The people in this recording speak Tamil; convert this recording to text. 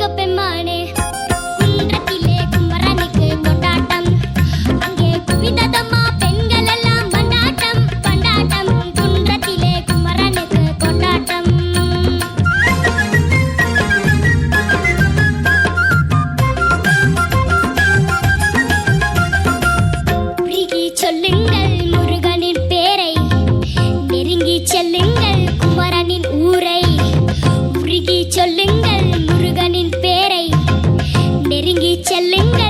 up in money. చెల్లింగ